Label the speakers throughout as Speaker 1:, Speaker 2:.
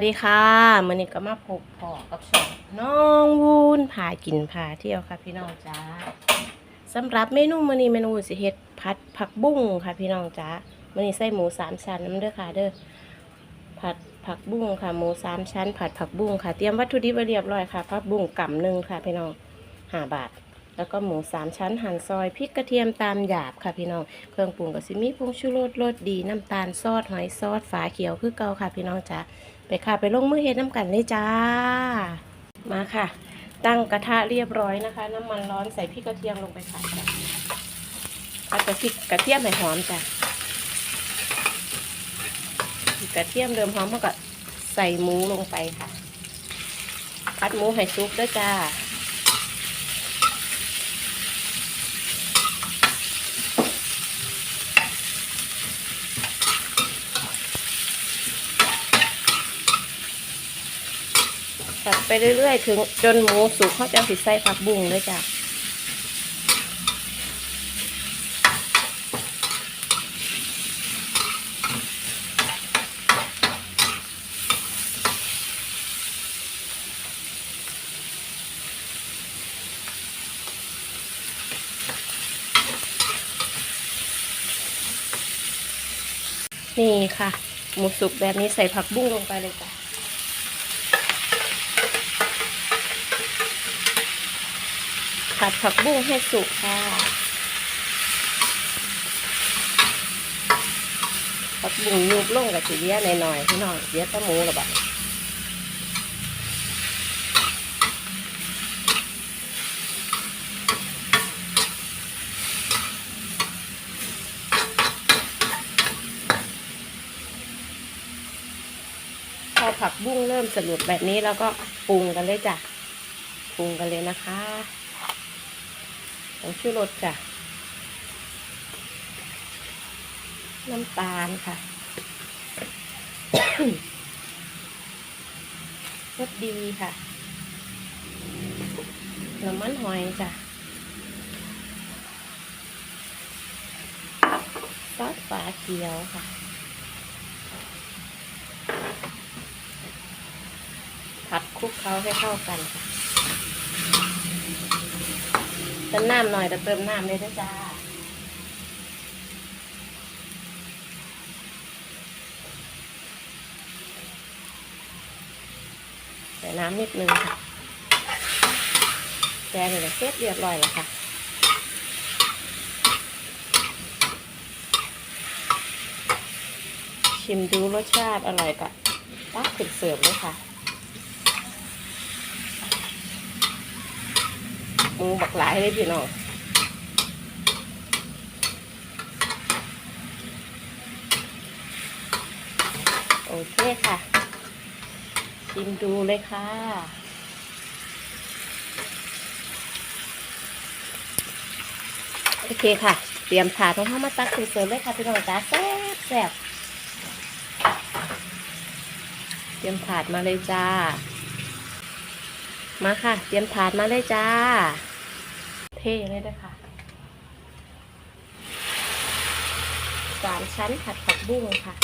Speaker 1: วัสดีค่ะมื่อนี้ก็มาพบพอกับช่องน้องวูนพากินพาเที่ยวค่ะพี่น้องจ้าสำหรับเมนูมื่อนี้เมนูสิเฮ็ดผัดผักบุ้งค่ะพี่น้องจ้ามื่อนี้ใส่หมูสามชั้นน้ำเด้อค่ะเด้อผัดผักบุ้งค่ะหมูสามชั้น ผัดผักบุ้งค่ะเตรียมวัตถุดิบไว้เรียบร้อยค่ะผักบุ้งกำหนึ่งค่ะพี่น้องห้าบาท แล้วก็หมูสามชั้นหั่นซอยพริกกระเทียมตามหยาบค่ะพี่น้องเครื่องปรุงก็สิมีผงชูรสรสดีน้ำตาลซอสหอยซอสฝาเขียวคือเก่าค่ะพี่น้องจ้า ไปค่ะไปลงมือเฮ็ดน้ำกันเลยจ้า มาค่ะ ตั้งกระทะเรียบร้อยนะคะ น้ำมันร้อนใส่พริกกระเทียมลงไปค่ะผัดกระพริกกระเทียมให้หอมจ้ะกระเทียมเดิมหอมเท่ากับใส่หมูลงไปค่ะผัดหมูให้ซุปด้วยจ้า ไปเรื่อยๆ ถึงจนหมูสุกเขาจะผิดใส่ผักบุ้งเลยจ้ะนี่ค่ะ หมูสุกแบบนี้ใส่ผักบุ้งลงไปเลยจ้ะ ผัดผักบุ้งให้สุกค่ะ ผักบุ้งยุบลงกับสีเดียหน่อยๆพี่น้องเดียตะหมูระบาดพอผักบุ้งเริ่มสลุดแบบนี้แล้วก็ปรุงกันเลยจ้ะ ปรุงกันเลยนะคะ ผงชูรสจ้ะ น้ำตาลค่ะรสดีค่ะน้ำมันหอยจ้ะซอสฝาเขียวค่ะผัดคลุกเคล้าให้เข้ากันค่ะ เติมน้ำหน่อยแต่เติมน้ำเลยนะจ้าใส่น้ำนิดนึงค่ะแกงเนี่ยเสร็จเรียบร้อยแล้วค่ะชิมดูรสชาติอร่อยกะตักขึ้นเสิร์ฟเลยค่ะ หมูบักหลายเลยพี่น้องโอเคค่ะ ชิมดูเลยค่ะโอเคค่ะ เตรียมถาดของเขามาตักเสิร์ฟเลยค่ะพี่น้องจ้าแซ่บแซ่บเตรียมถาดมาเลยจ้า มาค่ะ เตรียมถาดมาเลยจ้า เท่เลยนะคะสามชั้นผัดผักบุ้งค่ะ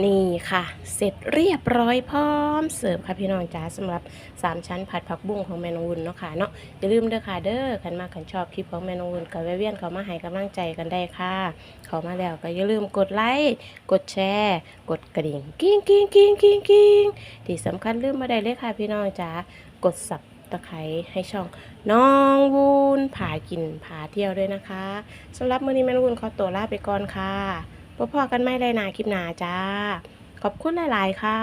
Speaker 1: นี่ค่ะ เสร็จเรียบร้อยพร้อมเสิร์ฟค่ะพี่น้องจ้าสำหรับ 3 ชั้นผัดผักบุ้งของแมนงวุนเนาะค่ะเนาะอย่าลืมเด้อค่ะเด้อขันมากขันชอบคลิปของแมนงวุนกับแวเวียนเขามาให้กำลังใจกันได้ค่ะเขามาแล้วก็อย่าลืมกดไลค์กดแชร์ กดกระดิ่งกิ้งกิ้งกิ้งกิ้งกิ้งที่สำคัญลืมมาได้เลยค่ะพี่น้องจ้ากดสับตะไคร้ให้ช่องน้องวูนผากินผาเที่ยวด้วยนะคะสำหรับมื้อนี้แมนงวุนขอตัวลาไปก่อนค่ะ พบพอกันไม่เลยนาคลิปหนาจ้า ขอบคุณหลาย ๆ ค่ะ